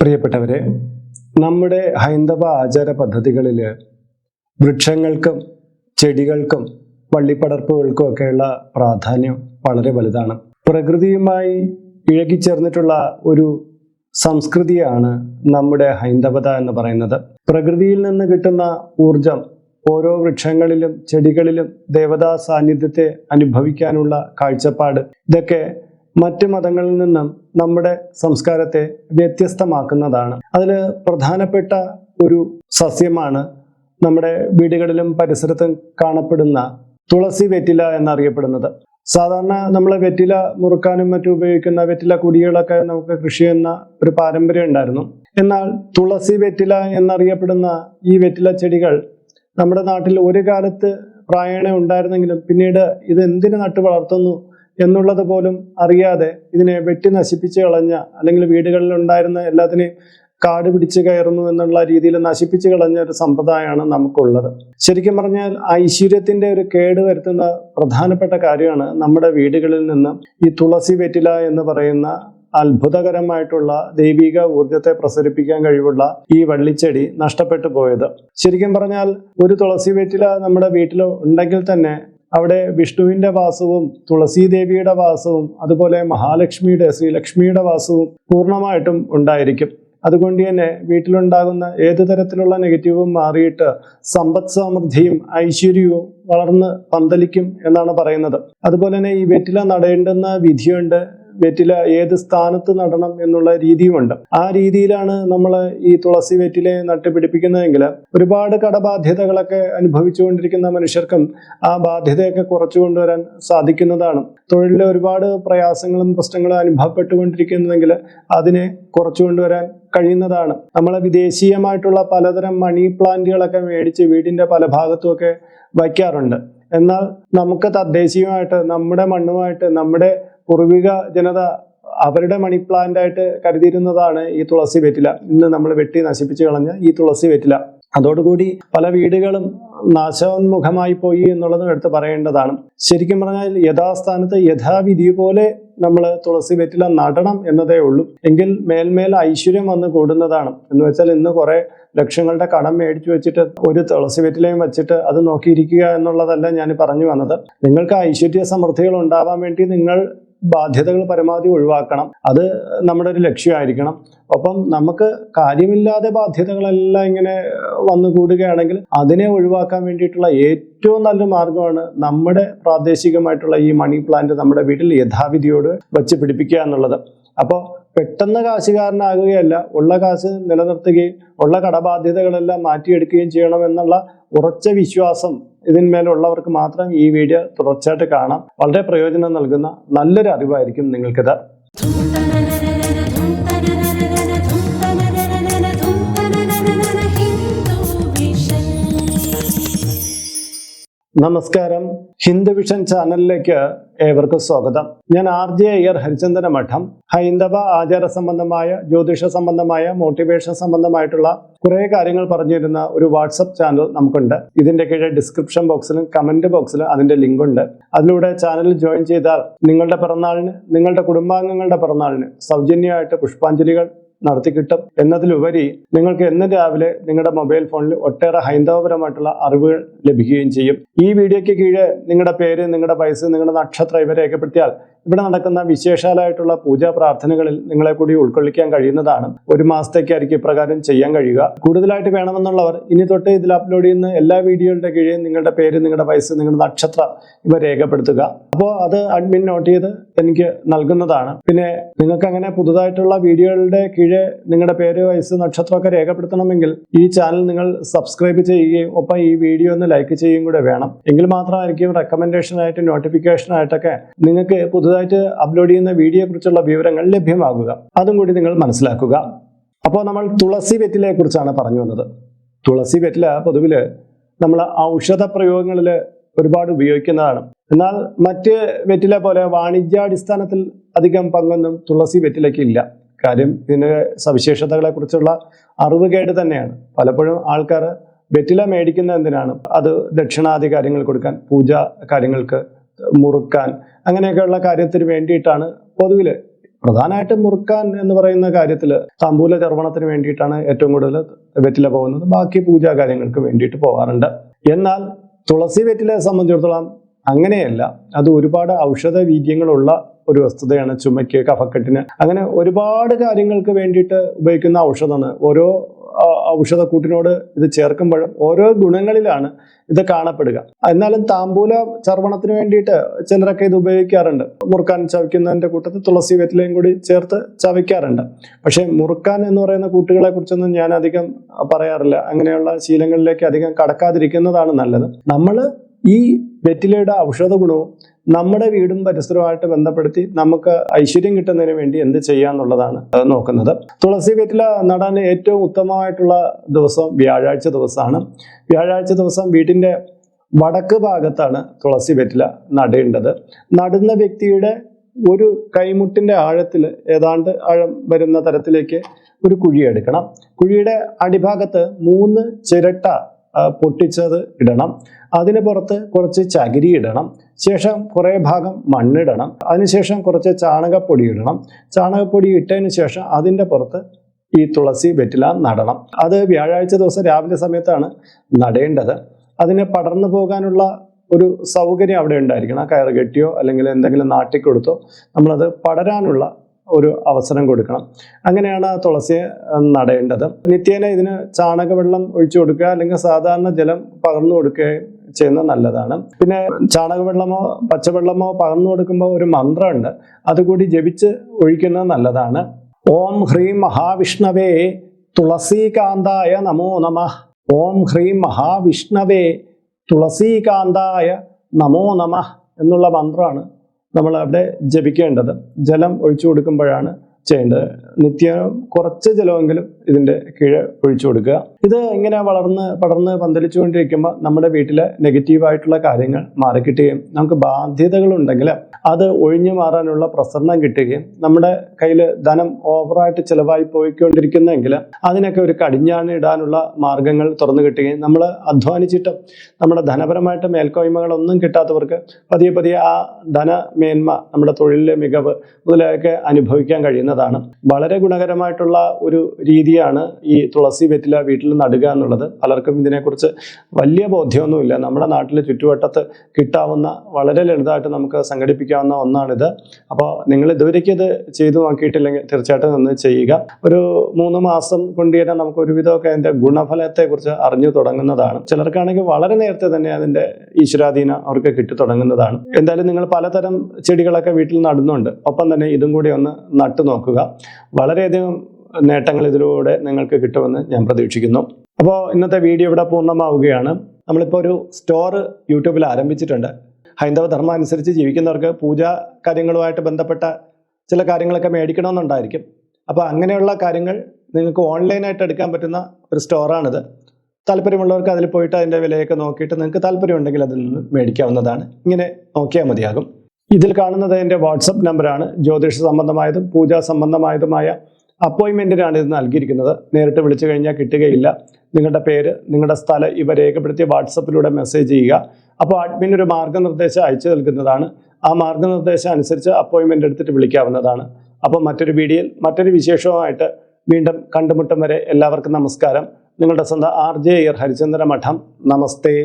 പ്രിയപ്പെട്ടവരെ നമ്മുടെ ഹൈന്ദവ ആചാര പദ്ധതികളിൽ വൃക്ഷങ്ങൾക്കും ചെടികൾക്കും പള്ളിപ്പടർപ്പുകൾക്കും ഒക്കെയുള്ള പ്രാധാന്യം വളരെ വലുതാണ്. പ്രകൃതിയുമായി ഇഴകിച്ചേർന്നിട്ടുള്ള ഒരു സംസ്കൃതിയാണ് നമ്മുടെ ഹൈന്ദവത എന്ന് പറയുന്നത്. പ്രകൃതിയിൽ നിന്ന് കിട്ടുന്ന ഊർജം ഓരോ വൃക്ഷങ്ങളിലും ചെടികളിലും ദേവതാ സാന്നിധ്യത്തെ അനുഭവിക്കാനുള്ള കാഴ്ചപ്പാട് ഇതൊക്കെ മറ്റ് മതങ്ങളിൽ നിന്നും നമ്മുടെ സംസ്കാരത്തെ വ്യത്യസ്തമാക്കുന്നതാണ്. അതിൽ പ്രധാനപ്പെട്ട ഒരു സസ്യമാണ് നമ്മുടെ വീടുകളിലും പരിസരത്തും കാണപ്പെടുന്ന തുളസി വെറ്റില എന്നറിയപ്പെടുന്നത്. സാധാരണ നമ്മൾ വെറ്റില മുറുക്കാനും മറ്റും ഉപയോഗിക്കുന്ന വെറ്റില കുടികളൊക്കെ നമുക്ക് കൃഷി ചെയ്യുന്ന ഒരു പാരമ്പര്യം ഉണ്ടായിരുന്നു. എന്നാൽ തുളസി വെറ്റില എന്നറിയപ്പെടുന്ന ഈ വെറ്റില ചെടികൾ നമ്മുടെ നാട്ടിൽ ഒരു കാലത്ത് പ്രായണ ഉണ്ടായിരുന്നെങ്കിലും പിന്നീട് ഇത് എന്തിനു നട്ടു വളർത്തുന്നു എന്നുള്ളത് പോലും അറിയാതെ ഇതിനെ വെട്ടി നശിപ്പിച്ച് കളഞ്ഞ അല്ലെങ്കിൽ വീടുകളിൽ ഉണ്ടായിരുന്ന എല്ലാത്തിനെയും കാട് പിടിച്ച് കയറുന്നു എന്നുള്ള രീതിയിൽ നശിപ്പിച്ച് കളഞ്ഞ ഒരു സമ്പ്രദായമാണ് നമുക്കുള്ളത്. ശരിക്കും പറഞ്ഞാൽ ഐശ്വര്യത്തിന്റെ ഒരു കേട് വരുത്തുന്ന പ്രധാനപ്പെട്ട കാര്യമാണ് നമ്മുടെ വീടുകളിൽ നിന്ന് ഈ തുളസി വെറ്റില എന്ന് പറയുന്ന അത്ഭുതകരമായിട്ടുള്ള ദൈവിക ഊർജത്തെ പ്രസരിപ്പിക്കാൻ കഴിവുള്ള ഈ വള്ളിച്ചെടി നഷ്ടപ്പെട്ടു പോയത്. ശരിക്കും പറഞ്ഞാൽ ഒരു തുളസി വെറ്റില നമ്മുടെ വീട്ടിൽ ഉണ്ടെങ്കിൽ തന്നെ അവിടെ വിഷ്ണുവിന്റെ വാസവും തുളസീദേവിയുടെ വാസവും അതുപോലെ മഹാലക്ഷ്മിയുടെ ശ്രീലക്ഷ്മിയുടെ വാസവും പൂർണമായിട്ടും ഉണ്ടായിരിക്കും. അതുകൊണ്ട് തന്നെ വീട്ടിലുണ്ടാകുന്ന ഏതു തരത്തിലുള്ള നെഗറ്റീവും മാറിയിട്ട് സമ്പദ് സമൃദ്ധിയും ഐശ്വര്യവും വളർന്ന് പന്തലിക്കും എന്നാണ് പറയുന്നത്. അതുപോലെ തന്നെ ഈ വെറ്റില നടേണ്ടുന്ന വിധിയുണ്ട്. വെറ്റില ഏത് സ്ഥാനത്ത് നടണം എന്നുള്ള രീതിയുമുണ്ട്. ആ രീതിയിലാണ് നമ്മൾ ഈ തുളസി വെറ്റിലെ നട്ടുപിടിപ്പിക്കുന്നതെങ്കിൽ ഒരുപാട് കടബാധ്യതകളൊക്കെ അനുഭവിച്ചുകൊണ്ടിരിക്കുന്ന മനുഷ്യർക്കും ആ ബാധ്യതയൊക്കെ കുറച്ചു കൊണ്ടുവരാൻ സാധിക്കുന്നതാണ്. തൊഴിലിലെ ഒരുപാട് പ്രയാസങ്ങളും പ്രശ്നങ്ങളും അനുഭവപ്പെട്ടുകൊണ്ടിരിക്കുന്നതെങ്കിൽ അതിനെ കുറച്ചു കൊണ്ടുവരാൻ കഴിയുന്നതാണ്. നമ്മൾ വിദേശീയമായിട്ടുള്ള പലതരം മണി പ്ലാന്റുകളൊക്കെ മേടിച്ച് വീടിന്റെ പല ഭാഗത്തുമൊക്കെ വയ്ക്കാറുണ്ട്. എന്നാൽ നമുക്ക് തദ്ദേശീയമായിട്ട് നമ്മുടെ മണ്ണുമായിട്ട് നമ്മുടെ പൂർവിക ജനത അവരുടെ മണി പ്ലാന്റായിട്ട് കരുതിയിരുന്നതാണ് ഈ തുളസി വെറ്റില. ഇന്ന് നമ്മൾ വെട്ടി നശിപ്പിച്ചു കളഞ്ഞ ഈ തുളസി വെറ്റില. അതോടുകൂടി പല വീടുകളും നാശോന്മുഖമായി പോയി എന്നുള്ളത് എടുത്ത് പറയേണ്ടതാണ്. ശരിക്കും പറഞ്ഞാൽ യഥാസ്ഥാനത്ത് യഥാവിധി പോലെ നമ്മൾ തുളസി വെറ്റില നടണം എന്നതേ ഉള്ളൂ. എങ്കിൽ മേൽമേൽ ഐശ്വര്യം വന്ന് കൂടുന്നതാണ്. എന്ന് വെച്ചാൽ ഇന്ന് കുറെ ലക്ഷങ്ങളുടെ കടം മേടിച്ചു വെച്ചിട്ട് ഒരു തുളസി വെറ്റിലയും വെച്ചിട്ട് അത് നോക്കിയിരിക്കുക എന്നുള്ളതല്ല ഞാൻ പറഞ്ഞു വന്നത്. നിങ്ങൾക്ക് ഐശ്വര്യ സമൃദ്ധികൾ ഉണ്ടാവാൻ വേണ്ടി നിങ്ങൾ ബാധ്യതകൾ പരമാവധി ഒഴിവാക്കണം. അത് നമ്മുടെ ഒരു ലക്ഷ്യമായിരിക്കണം. ഒപ്പം നമുക്ക് കാര്യമില്ലാതെ ബാധ്യതകളെല്ലാം ഇങ്ങനെ വന്നു കൂടുകയാണെങ്കിൽ അതിനെ ഒഴിവാക്കാൻ വേണ്ടിയിട്ടുള്ള ഏറ്റവും നല്ല മാർഗമാണ് നമ്മുടെ പ്രാദേശികമായിട്ടുള്ള ഈ മണി പ്ലാന്റ് നമ്മുടെ വീട്ടിൽ യഥാവിധിയോട് വെച്ച് പിടിപ്പിക്കുക എന്നുള്ളത്. അപ്പോൾ പെട്ടെന്ന് കാശുകാരനാകുകയല്ല ഉള്ള കാശ് നിലനിർത്തുകയും ഉള്ള കടബാധ്യതകളെല്ലാം മാറ്റിയെടുക്കുകയും ചെയ്യണമെന്നുള്ള ഉറച്ച വിശ്വാസം ഇതിന്മേലുള്ളവർക്ക് മാത്രം ഈ വീഡിയോ തുടർച്ചയായിട്ട് കാണാം. വളരെ പ്രയോജനം നൽകുന്ന നല്ലൊരു അറിവായിരിക്കും നിങ്ങൾക്കിത്. നമസ്കാരം. ഹിന്ദു വിഷൻ ചാനലിലേക്ക് ഏവർക്കും സ്വാഗതം. ഞാൻ ആർ ജെ അയ്യർ ഹരിചന്ദന മഠം. ഹൈന്ദവ ആചാര സംബന്ധമായ ജ്യോതിഷ സംബന്ധമായ മോട്ടിവേഷൻ സംബന്ധമായിട്ടുള്ള കുറേ കാര്യങ്ങൾ പറഞ്ഞിരുന്ന ഒരു വാട്സപ്പ് ചാനൽ നമുക്കുണ്ട്. ഇതിന്റെ കീഴെ ഡിസ്ക്രിപ്ഷൻ ബോക്സിലും കമന്റ് ബോക്സിലും അതിന്റെ ലിങ്ക് ഉണ്ട്. അതിലൂടെ ചാനൽ ജോയിൻ ചെയ്താൽ നിങ്ങളുടെ പിറന്നാളിന് നിങ്ങളുടെ കുടുംബാംഗങ്ങളുടെ പിറന്നാളിന് സൗജന്യമായിട്ട് പുഷ്പാഞ്ജലികൾ നടത്തി കിട്ടും എന്നതിലുപരി നിങ്ങൾക്ക് എന്നും രാവിലെ നിങ്ങളുടെ മൊബൈൽ ഫോണിൽ ഒട്ടേറെ ഹൈന്ദവപരമായിട്ടുള്ള അറിവുകൾ ലഭിക്കുകയും ചെയ്യും. ഈ വീഡിയോയ്ക്ക് കീഴെ നിങ്ങളുടെ പേര് നിങ്ങളുടെ വയസ്സ് നിങ്ങളുടെ നക്ഷത്രം ഇവ രേഖപ്പെടുത്തിയാൽ ഇവിടെ നടക്കുന്ന വിശേഷാലായിട്ടുള്ള പൂജാ പ്രാർത്ഥനകളിൽ നിങ്ങളെ കൂടി ഉൾക്കൊള്ളിക്കാൻ കഴിയുന്നതാണ്. ഒരു മാസത്തേക്കായിരിക്കും ഇപ്രകാരം ചെയ്യാൻ കഴിയുക. കൂടുതലായിട്ട് വേണമെന്നുള്ളവർ ഇനി തൊട്ട് ഇതിൽ അപ്ലോഡ് ചെയ്യുന്ന എല്ലാ വീഡിയോകളുടെ കീഴെ നിങ്ങളുടെ പേര് നിങ്ങളുടെ വയസ്സ് നിങ്ങളുടെ നക്ഷത്രം ഇവ രേഖപ്പെടുത്തുക. അപ്പോൾ അത് അഡ്മിൻ നോട്ട് ചെയ്ത് എനിക്ക് നൽകുന്നതാണ്. പിന്നെ നിങ്ങൾക്ക് അങ്ങനെ പുതുതായിട്ടുള്ള വീഡിയോകളുടെ കീഴെ നിങ്ങളുടെ പേര് വയസ്സ് നക്ഷത്രമൊക്കെ രേഖപ്പെടുത്തണമെങ്കിൽ ഈ ചാനൽ നിങ്ങൾ സബ്സ്ക്രൈബ് ചെയ്യുകയും ഒപ്പം ഈ വീഡിയോ ഒന്ന് ലൈക്ക് ചെയ്യുകയും കൂടെ വേണം. എങ്കിൽ മാത്രമായിരിക്കും റെക്കമെൻഡേഷനായിട്ട് നോട്ടിഫിക്കേഷനായിട്ടൊക്കെ നിങ്ങൾക്ക് പുതുതായിട്ട് അപ്ലോഡ് ചെയ്യുന്ന വീഡിയോയെ കുറിച്ചുള്ള വിവരങ്ങൾ ലഭ്യമാകുക. അതും കൂടി നിങ്ങൾ മനസ്സിലാക്കുക. അപ്പോൾ നമ്മൾ തുളസി വെറ്റിലയെ കുറിച്ചാണ് പറഞ്ഞു വന്നത്. തുളസി വെറ്റില പൊതുവിൽ നമ്മൾ ഔഷധ പ്രയോഗങ്ങളിൽ ഒരുപാട് ഉപയോഗിക്കുന്നതാണ്. എന്നാൽ മറ്റ് വെറ്റില പോലെ വാണിജ്യാടിസ്ഥാനത്തിൽ അധികം പങ്കൊന്നും തുളസി വെറ്റിലയ്ക്ക് ഇല്ല. കാര്യം ഇതിന് സവിശേഷതകളെ കുറിച്ചുള്ള അറിവ് കേട് തന്നെയാണ്. പലപ്പോഴും ആൾക്കാർ വെറ്റില മേടിക്കുന്ന എന്തിനാണ്? അത് ദക്ഷിണാദി കാര്യങ്ങൾ കൊടുക്കാൻ പൂജ കാര്യങ്ങൾക്ക് മുറുക്കാൻ അങ്ങനെയൊക്കെയുള്ള കാര്യത്തിന് വേണ്ടിയിട്ടാണ് പൊതുവിൽ പ്രധാനമായിട്ടും മുറുക്കാൻ എന്ന് പറയുന്ന കാര്യത്തിൽ തമ്പൂല ചർമ്മണത്തിന് വേണ്ടിയിട്ടാണ് ഏറ്റവും കൂടുതൽ വെറ്റില പോകുന്നത്. ബാക്കി പൂജാ കാര്യങ്ങൾക്ക് വേണ്ടിയിട്ട് പോകാറുണ്ട് എന്നാൽ തുളസി വെറ്റിലയെ സംബന്ധിച്ചിടത്തോളം അങ്ങനെയല്ല അത് ഒരുപാട് ഔഷധ വീര്യങ്ങളുള്ള ഒരു വസ്തുതയാണ് ചുമയ്ക്ക് കഫക്കെട്ടിന്. അങ്ങനെ ഒരുപാട് കാര്യങ്ങൾക്ക് വേണ്ടിയിട്ട് ഉപയോഗിക്കുന്ന ഔഷധമാണ്. ഓരോ ഔഷധക്കൂട്ടിനോട് ഇത് ചേർക്കുമ്പോഴും ഓരോ ഗുണങ്ങളിലാണ് ഇത് കാണപ്പെടുക. എന്നാലും താമ്പൂല ചർവണത്തിന് വേണ്ടിയിട്ട് ചിലരൊക്കെ ഇത് ഉപയോഗിക്കാറുണ്ട്. മുറുക്കാൻ ചവയ്ക്കുന്നതിന്റെ കൂട്ടത്തിൽ തുളസി വെറ്റിലയും കൂടി ചേർത്ത് ചവയ്ക്കാറുണ്ട് പക്ഷേ മുറുക്കാൻ എന്ന് പറയുന്ന കൂട്ടുകളെ കുറിച്ചൊന്നും ഞാൻ അധികം പറയാറില്ല. അങ്ങനെയുള്ള ശീലങ്ങളിലേക്ക് അധികം കടക്കാതിരിക്കുന്നതാണ് നല്ലത്. നമ്മൾ ഈ വെറ്റിലയുടെ ഔഷധ ഗുണവും നമ്മുടെ വീടും പരിസരവുമായിട്ട് ബന്ധപ്പെടുത്തി നമുക്ക് ഐശ്വര്യം കിട്ടുന്നതിന് വേണ്ടി എന്ത് ചെയ്യാന്നുള്ളതാണ് നോക്കുന്നത്. തുളസി വെറ്റില നടാൻ ഏറ്റവും ഉത്തമമായിട്ടുള്ള ദിവസം വ്യാഴാഴ്ച ദിവസമാണ്. വ്യാഴാഴ്ച ദിവസം വീട്ടിന്റെ വടക്ക് ഭാഗത്താണ് തുളസി വെറ്റില നടേണ്ടത്. നടുന്ന വ്യക്തിയുടെ ഒരു കൈമുട്ടിന്റെ ആഴത്തിൽ ഏതാണ്ട് ആഴം വരുന്ന തരത്തിലേക്ക് ഒരു കുഴി എടുക്കണം. കുഴിയുടെ അടിഭാഗത്ത് മൂന്ന് ചിരട്ട പൊട്ടിച്ചത് ഇടണം. അതിന് പുറത്ത് കുറച്ച് ചകിരി ഇടണം. ശേഷം കുറേ ഭാഗം മണ്ണിടണം. അതിനുശേഷം കുറച്ച് ചാണകപ്പൊടി ഇടണം. ചാണകപ്പൊടി ഇട്ടതിന് ശേഷം അതിന്റെ പുറത്ത് ഈ തുളസി വെറ്റില നടണം. അത് വ്യാഴാഴ്ച ദിവസം രാവിലെ സമയത്താണ് നടേണ്ടത്. അതിനെ പടർന്നു പോകാനുള്ള ഒരു സൗകര്യം അവിടെ ഉണ്ടായിരിക്കണം. കയർ കെട്ടിയോ അല്ലെങ്കിൽ എന്തെങ്കിലും നാട്ടിക്കൊടുത്തോ നമ്മളത് പടരാനുള്ള ഒരു അവസരം കൊടുക്കണം. അങ്ങനെയാണ് ആ തുളസിയെ നടേണ്ടത്. നിത്യേന ഇതിന് ചാണകവെള്ളം ഒഴിച്ചു കൊടുക്കുക അല്ലെങ്കിൽ സാധാരണ ജലം പകർന്നു കൊടുക്കുകയും ചെയ്യുന്നത് നല്ലതാണ്. പിന്നെ ചാണകവെള്ളമോ പച്ചവെള്ളമോ പകർന്നു കൊടുക്കുമ്പോൾ ഒരു മന്ത്രമുണ്ട്. അതുകൂടി ജപിച്ച് ഒഴിക്കുന്നത് നല്ലതാണ്. ഓം ഹ്രീം മഹാവിഷ്ണവേ തുളസീകാന്തായ നമോ നമ. ഓം ഹ്രീം മഹാവിഷ്ണവേ തുളസീകാന്തായ നമോ നമ എന്നുള്ള മന്ത്രമാണ് നമ്മൾ അവിടെ ജപിക്കേണ്ടത്. ജലം ഒഴിച്ചു കൊടുക്കുമ്പോഴാണ് ചെയ്യേണ്ടത്. നിത്യം കുറച്ച് ജലമെങ്കിലും ഇതിന്റെ കീഴ് ഒഴിച്ചു കൊടുക്കുക. ഇത് ഇങ്ങനെ വളർന്ന് പടർന്ന് പന്തലിച്ചുകൊണ്ടിരിക്കുമ്പോൾ നമ്മുടെ വീട്ടിലെ നെഗറ്റീവായിട്ടുള്ള കാര്യങ്ങൾ മാറിക്കിട്ടുകയും നമുക്ക് ബാധ്യതകളുണ്ടെങ്കിൽ അത് ഒഴിഞ്ഞു മാറാനുള്ള പ്രസരണം കിട്ടുകയും നമ്മുടെ കയ്യിൽ ധനം ഓവറായിട്ട് ചിലവായി പോയിക്കൊണ്ടിരിക്കുന്നെങ്കിൽ അതിനൊക്കെ ഒരു കടിഞ്ഞാണ് ഇടാനുള്ള മാർഗങ്ങൾ തുറന്നു കിട്ടുകയും നമ്മൾ അധ്വാനിച്ചിട്ടും നമ്മുടെ ധനപരമായിട്ട് മേൽക്കോയ്മകളൊന്നും കിട്ടാത്തവർക്ക് പതിയെ പതിയെ ആ ധനമേന്മ നമ്മുടെ തൊഴിലിലെ മികവ് മുതലൊക്കെ അനുഭവിക്കാൻ കഴിയുന്നതാണ്. വളരെ ഗുണകരമായിട്ടുള്ള ഒരു രീതിയാണ് ഈ തുളസി വെറ്റില വീട്ടിൽ നടുക എന്നുള്ളത് പലർക്കും ഇതിനെക്കുറിച്ച് വലിയ ബോധ്യമൊന്നുമില്ല. നമ്മുടെ നാട്ടിൽ ചുറ്റുവട്ടത്ത് കിട്ടാവുന്ന വളരെ ലളിതമായിട്ട് നമുക്ക് സംഘടിപ്പിക്കാവുന്ന ഒന്നാണിത്. അപ്പോൾ നിങ്ങൾ ഇതുവരേക്കും ഇത് ചെയ്തു നോക്കിയിട്ടില്ലെങ്കിൽ തീർച്ചയായിട്ടും ഒന്ന് ചെയ്യുക. ഒരു മൂന്ന് മാസം കൊണ്ട് തന്നെ നമുക്ക് ഒരുവിധമൊക്കെ അതിന്റെ ഗുണഫലത്തെക്കുറിച്ച് അറിഞ്ഞു തുടങ്ങുന്നതാണ്. ചിലർക്കാണെങ്കിൽ വളരെ നേരത്തെ തന്നെ അതിന്റെ ഈശ്വരാധീനം അവർക്ക് കിട്ടി തുടങ്ങുന്നതാണ്. എന്തായാലും നിങ്ങൾ പലതരം ചെടികളൊക്കെ വീട്ടിൽ നടുന്നുണ്ട്. ഒപ്പം തന്നെ ഇതും കൂടി ഒന്ന് നട്ടു നോക്കുക. വളരെയധികം നേട്ടങ്ങൾ ഇതിലൂടെ നിങ്ങൾക്ക് കിട്ടുമെന്ന് ഞാൻ പ്രതീക്ഷിക്കുന്നു. അപ്പോൾ ഇന്നത്തെ വീഡിയോ ഇവിടെ പൂർണമാവുകയാണ്. നമ്മളിപ്പോൾ ഒരു സ്റ്റോർ യൂട്യൂബിൽ ആരംഭിച്ചിട്ടുണ്ട്. ഹൈന്ദവ ധർമ്മം അനുസരിച്ച് ജീവിക്കുന്നവർക്ക് പൂജാ കാര്യങ്ങളുമായിട്ട് ബന്ധപ്പെട്ട ചില കാര്യങ്ങളൊക്കെ മേടിക്കണമെന്നുണ്ടായിരിക്കും. അപ്പോൾ അങ്ങനെയുള്ള കാര്യങ്ങൾ നിങ്ങൾക്ക് ഓൺലൈനായിട്ട് എടുക്കാൻ പറ്റുന്ന ഒരു സ്റ്റോറാണിത് താല്പര്യമുള്ളവർക്ക് അതിൽ പോയിട്ട് അതിന്റെ വിലയൊക്കെ നോക്കിയിട്ട് നിങ്ങൾക്ക് താല്പര്യമുണ്ടെങ്കിൽ അതിൽ നിന്ന് മേടിക്കാവുന്നതാണ്. ഇങ്ങനെ നോക്കിയാൽ മതിയാകും. ഇതിൽ കാണുന്നത് എന്റെ വാട്സപ്പ് നമ്പറാണ് ജ്യോതിഷ സംബന്ധമായതും പൂജാ സംബന്ധമായതുമായ അപ്പോയിൻമെന്റിനാണ് ഇത് നൽകിയിരിക്കുന്നത്. നേരിട്ട് വിളിച്ചു കഴിഞ്ഞാൽ കിട്ടുകയില്ല. നിങ്ങളുടെ പേര് നിങ്ങളുടെ സ്ഥലം ഇവ രേഖപ്പെടുത്തി വാട്സപ്പിലൂടെ മെസ്സേജ് ചെയ്യുക. അപ്പോൾ അഡ്മിൻ ഒരു മാർഗനിർദ്ദേശം അയച്ചു നൽകുന്നതാണ്. ആ മാർഗനിർദ്ദേശം അനുസരിച്ച് അപ്പോയിൻമെന്റ് എടുത്തിട്ട് വിളിക്കാവുന്നതാണ്. അപ്പോൾ മറ്റൊരു വീഡിയോയിൽ മറ്റൊരു വിശേഷവുമായിട്ട് വീണ്ടും കണ്ടുമുട്ടും വരെ എല്ലാവർക്കും നമസ്കാരം. നിങ്ങളുടെ സ്വന്തം ആർ ജെ ഹരിചന്ദ്ര മഠം നമസ്തേ.